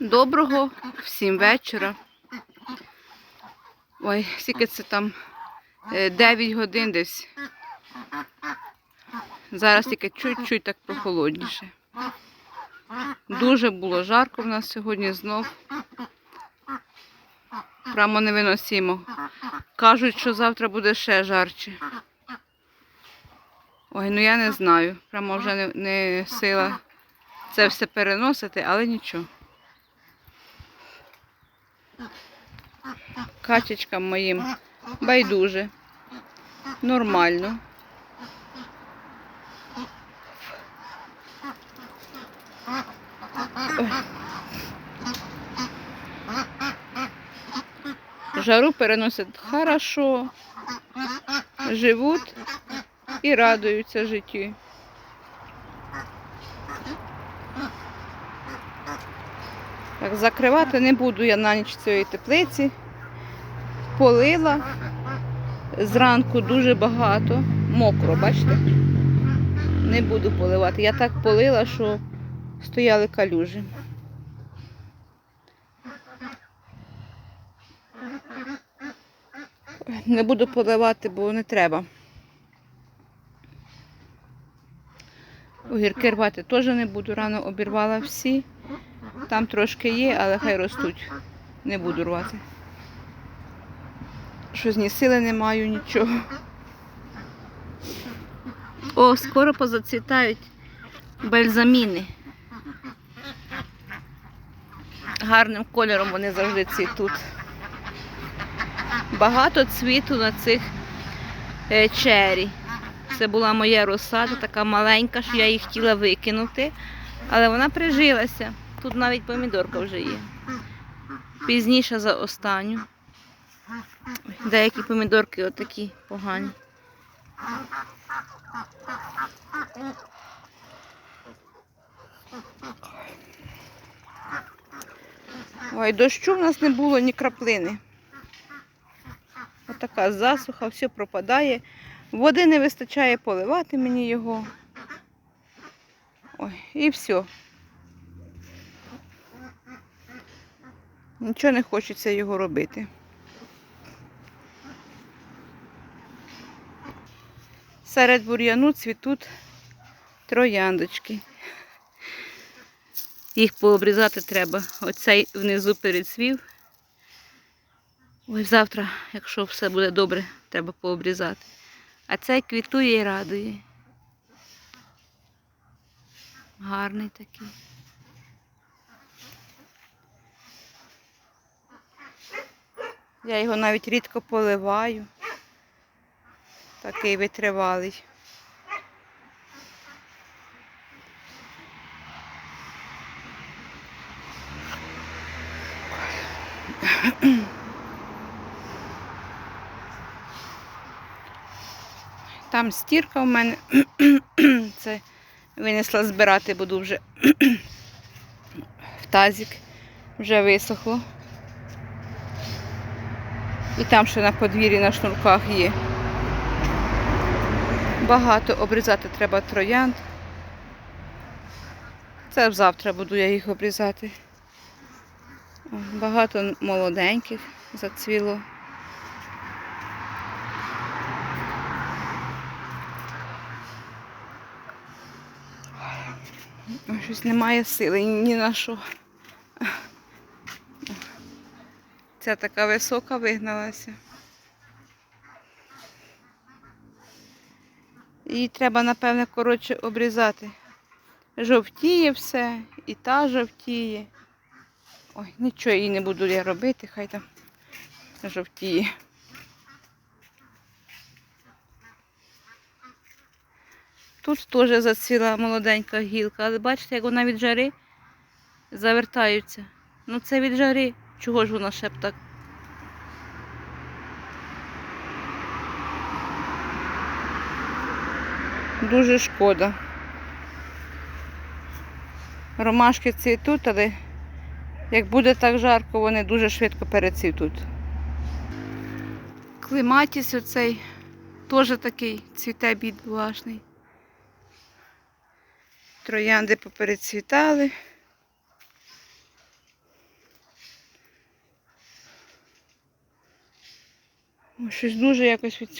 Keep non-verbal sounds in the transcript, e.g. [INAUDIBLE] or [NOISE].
Доброго всім вечора. Ой, скільки це там? Е, 9 годин десь. Зараз тільки чуть-чуть так прохолодніше. Дуже було жарко в нас сьогодні знов. Прямо невиносимо. Кажуть, що завтра буде ще жарче. Ой, ну я не знаю. Прямо вже не, не сила це все переносити, але нічого. Качечкам моїм байдуже. Нормально. Жару переносять хорошо, живуть і радуються життю. Так, закривати не буду я на ніч цієї теплиці. Полила. Зранку дуже багато. Мокро, бачите? Не буду поливати. Я так полила, що стояли калюжі. Не буду поливати, бо не треба. Огірки рвати теж не буду. Рано обірвала всі. Там трошки є, але хай ростуть. Не буду рвати. Щось ні сили не маю, нічого. О, скоро позацвітають бальзаміни. Гарним кольором вони завжди цвітуть. Багато цвіту на цих е, чері. Це була моя розсада, така маленька, що я її хотіла викинути, але вона прижилася. Тут навіть помідорка вже є. Пізніше за останню. Деякі помідорки отакі погані. Ой, дощу в нас не було ні краплини. Отака засуха, все пропадає. Води не вистачає поливати мені його. Ой, і все. Нічого не хочеться його робити. Серед бур'яну цвітуть трояндочки. Їх пообрізати треба. Оцей внизу перецвів. Ой, завтра, якщо все буде добре, треба пообрізати. А цей квітує і радує. Гарний такий. Я його навіть рідко поливаю. Такий витривалий. Там стірка в мене. [CLEARS THROAT] Це винесла збирати, буду вже в тазик. Вже висохло. І там ще на подвір'ї на шнурках є. Багато обрізати треба троянд. Це завтра буду я їх обрізати. Багато молоденьких зацвіло. Щось немає сили ні на що. Ця така висока вигналася. Її треба, напевне, коротше обрізати. Жовтіє все, і та жовтіє. Ой, нічого їй не буду я робити, хай там жовтіє. Тут теж зацвіла молоденька гілка, але бачите, як вона від жари завертаються. Ну це від жари. Чого ж вона ще б так? Дуже шкода. Ромашки цвітуть, але як буде так жарко, вони дуже швидко перецвітуть. Клематіс оцей теж такий цвіте бід бідвлажний. Троянди поперецвітали. Щось дуже якось від